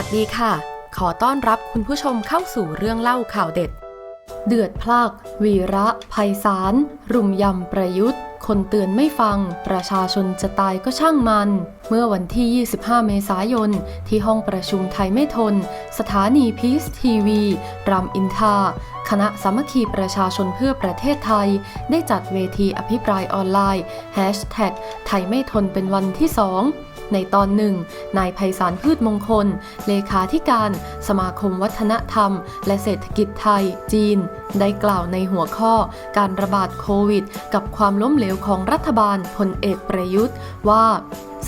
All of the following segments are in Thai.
วัสดีค่ะ ขอต้อนรับคุณผู้ชมเข้าสู่เรื่องเล่าข่าวเด็ด เดือดพลาก วีระภัยสาร รุมยำประยุทธ์ คนเตือนไม่ฟัง ประชาชนจะตายก็ช่างมัน เมื่อวันที่ 25 เมษายน ที่ห้องประชุมไทยไม่ทน สถานีพีซทีวีรามอินทาคณะสามัคคีประชาชนเพื่อประเทศไทย ได้จัดเวทีอภิปรายออนไลน์ไทยไม่ทนเป็นวันที่สอง ในตอนหนึ่ง นายไพศาลพืชมงคล เลขาธิการ สมาคมวัฒนธรรม และเศรษฐกิจไทย จีน ได้กล่าวในหัวข้อ การระบาดโควิด กับความล้มเหลวของรัฐบาลพลเอกประยุทธ์ว่า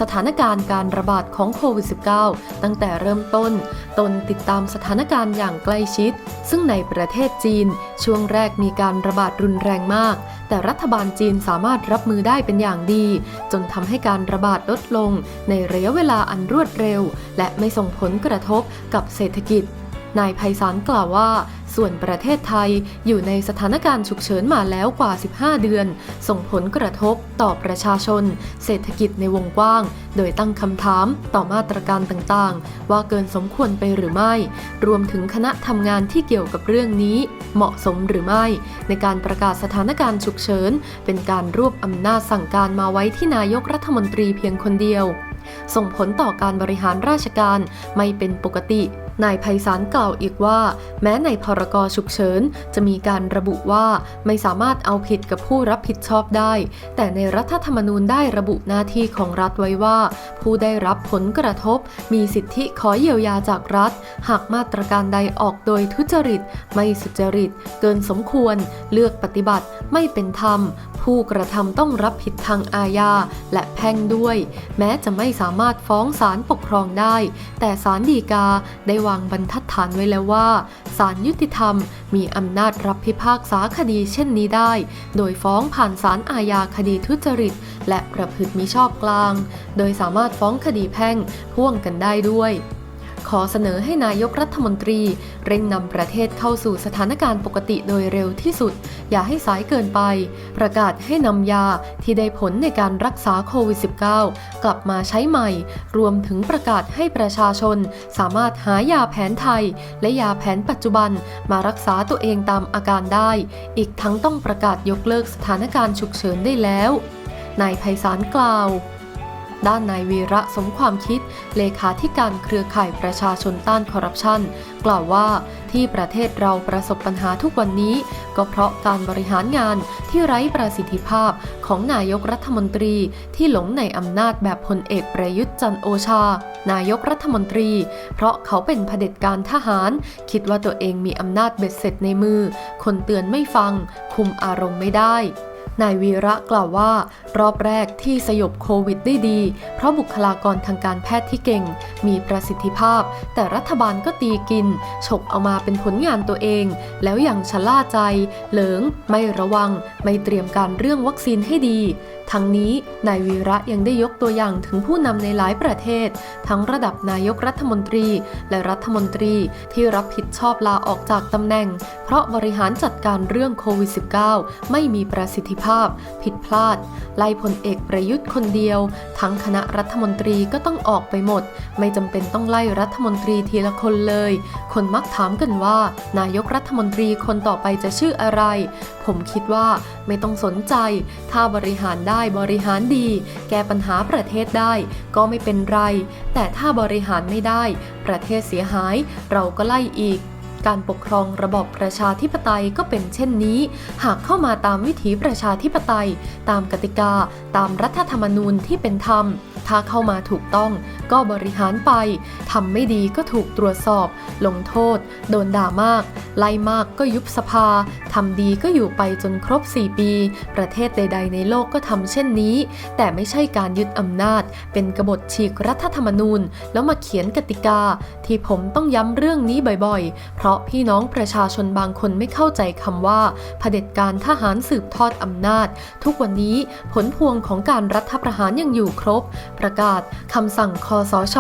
สถานการณ์การระบาดของโควิด -19 ตั้งแต่เริ่มต้น ตนติดตามสถานการณ์อย่างใกล้ชิด ซึ่งในประเทศจีน ช่วงแรกมีการระบาดรุนแรงมาก แต่รัฐบาลจีนสามารถรับมือได้เป็นอย่างดี จนทำให้การระบาดลดลง ในระยะเวลาอันรวดเร็ว และไม่ส่งผลกระทบกับเศรษฐกิจนายไพศาลกล่าวว่า ส่วนประเทศไทยอยู่ในสถานการณ์ฉุกเฉินมาแล้วกว่า 15 เดือน ส่งผลกระทบต่อประชาชน เศรษฐกิจในวงกว้าง โดยตั้งคำถามต่อมาตรการต่างๆ ว่าเกินสมควรไปหรือไม่ รวมถึงคณะทำงานที่เกี่ยวกับเรื่องนี้ เหมาะสมหรือไม่ ในการประกาศสถานการณ์ฉุกเฉิน เป็นการรวบอำนาจสั่งการมาไว้ที่นายกรัฐมนตรีเพียงคนเดียว ส่งผลต่อการบริหารราชการไม่เป็นปกติ นายไพศาลกล่าวอีกว่า แม้ในพรกฉุกเฉินจะมีการระบุว่าไม่สามารถเอาผิดกับผู้รับผิดชอบได้ แต่ในรัฐธรรมนูญได้ระบุหน้าที่ของรัฐไว้ว่า ผู้ได้รับผลกระทบ มีสิทธิขอเยียวยาจากรัฐ หากมาตรการใดออกโดยทุจริต ไม่สุจริต เกินสมควร เลือกปฏิบัติไม่เป็นธรรม ผู้กระทำต้องรับผิดทางอาญาและแพ่งด้วย แม้จะไม่สามารถฟ้องศาลปกครองได้ แต่ศาลฎีกาได้วางบรรทัดฐานไว้แล้วว่าศาลยุติธรรม มีอำนาจรับพิพากษาคดีเช่นนี้ได้ โดยฟ้องผ่านศาลอาญาคดีทุจริต และประพฤติมิชอบกลาง โดยสามารถฟ้องคดีแพ่งพ่วงกันได้ด้วย ขอเสนอให้นายกรัฐมนตรี เร่งนำประเทศเข้าสู่สถานการณ์ปกติโดยเร็วที่สุด อย่าให้สายเกินไป ประกาศให้นำยาที่ได้ผลในการรักษาโควิด -19 กลับมาใช้ใหม่ รวมถึงประกาศให้ประชาชน สามารถหายาแผนไทย และยาแผนปัจจุบันมารักษาตัวเองตามอาการได้ อีกทั้งต้องประกาศยกเลิกสถานการณ์ฉุกเฉินได้แล้ว นายไพศาลกล่าว ด้านนายวีระสมความคิด เลขาธิการเครือข่ายประชาชนต้านคอร์รัปชัน กล่าวว่าที่ประเทศเราประสบปัญหาทุกวันนี้ ก็เพราะการบริหารงานที่ไร้ประสิทธิภาพของนายกรัฐมนตรีที่หลงในอำนาจแบบพลเอกประยุทธ์จันโอชา นายกรัฐมนตรี เพราะเขาเป็นเผด็จการทหาร คิดว่าตัวเองมีอำนาจเบ็ดเสร็จในมือ คนเตือนไม่ฟัง คุมอารมณ์ไม่ได้ นายวีระกล่าวว่า รอบแรกที่สยบโควิดได้ดี เพราะบุคลากรทางการแพทย์ที่เก่ง มีประสิทธิภาพ แต่รัฐบาลก็ตีกิน ฉกเอามาเป็นผลงานตัวเอง แล้วอย่างชะล่าใจ เหลิง ไม่ระวัง ไม่เตรียมการเรื่องวัคซีนให้ดี ทั้งนี้นายวีระยังได้ยกตัวอย่างถึงผู้นำในหลายประเทศ ทั้งระดับนายกรัฐมนตรี และรัฐมนตรีที่รับผิดชอบลาออกจากตำแหน่ง เพราะบริหารจัดการเรื่องโควิด -19 ไม่มีประสิทธิภาพผิดพลาด ไล่พลเอกประยุทธ์คนเดียว ทั้งคณะรัฐมนตรีก็ต้องออกไปหมด ไม่จำเป็นต้องไล่รัฐมนตรีทีละคนเลย คนมักถามกันว่า นายกรัฐมนตรีคนต่อไปจะชื่ออะไร ผมคิดว่าไม่ต้องสนใจ ถ้าบริหารได้บริหารดี แก้ปัญหาประเทศได้ก็ไม่เป็นไร แต่ถ้าบริหารไม่ได้ ประเทศเสียหายเราก็ไล่อีก การปกครองระบอบประชาธิปไตยก็เป็นเช่นนี้ หากเข้ามาตามวิถีประชาธิปไตย ตามกติกา ตามรัฐธรรมนูญที่เป็นธรรม ถ้าเข้ามาถูกต้องก็บริหารไปทำไม่ดีก็ถูกตรวจสอบ ลงโทษ โดนด่ามาก ไล่มากก็ยุบสภาทำดีก็อยู่ไปจนครบ 4 ปี ประเทศใด ๆ ในโลกก็ทำเช่นนี้ แต่ไม่ใช่การยึดอำนาจ เป็นกบฏฉีกรัฐธรรมนูญ แล้วมาเขียนกติกา ที่ผมต้องย้ำเรื่องนี้บ่อยๆ เพราะราะพี่น้องประชาชนบางคนไม่เข้าใจคำว่าเผด็จการทหารสืบทอดอำนาจ ทุกวันนี้ผลพวงของการรัฐประหารยังอยู่ครบ ประกาศคำสั่งคอสช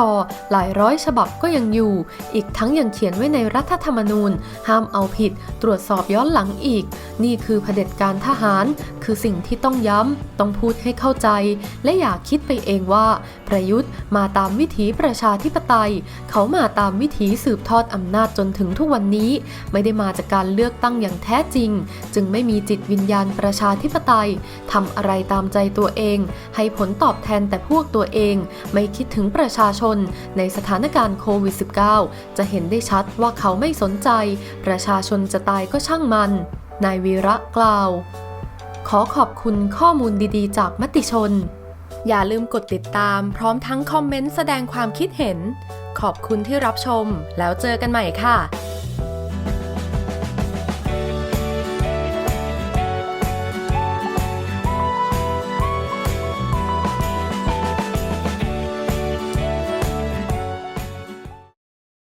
หลายร้อยฉบับก็ยังอยู่ อีกทั้งยังเขียนไว้ในรัฐธรรมนูญ ห้ามเอาผิด ตรวจสอบย้อนหลังอีก นี่คือเผด็จการทหาร คือสิ่งที่ต้องย้ำ ต้องพูดให้เข้าใจ และอย่าคิดไปเองว่า ประยุทธ์มาตามวิถีประชาธิปไตย เขามาตามวิถีสืบทอดอำนาจจนถึงทุกวันวันนี้ไม่ได้มาจากการเลือกตั้งอย่างแท้จริง จึงไม่มีจิตวิญญาณประชาธิปไตยทำอะไรตามใจตัวเอง ให้ผลตอบแทนแต่พวกตัวเอง ไม่คิดถึงประชาชน ในสถานการณ์โควิด -19 จะเห็นได้ชัดว่าเขาไม่สนใจ ประชาชนจะตายก็ช่างมัน นายวีระกล่าว ขอขอบคุณข้อมูลดีๆ จากมติชน อย่าลืมกดติดตามพร้อมทั้งคอมเมนต์แสดงความคิดเห็นขอบคุณที่รับชม แล้วเจอกันใหม่ค่ะ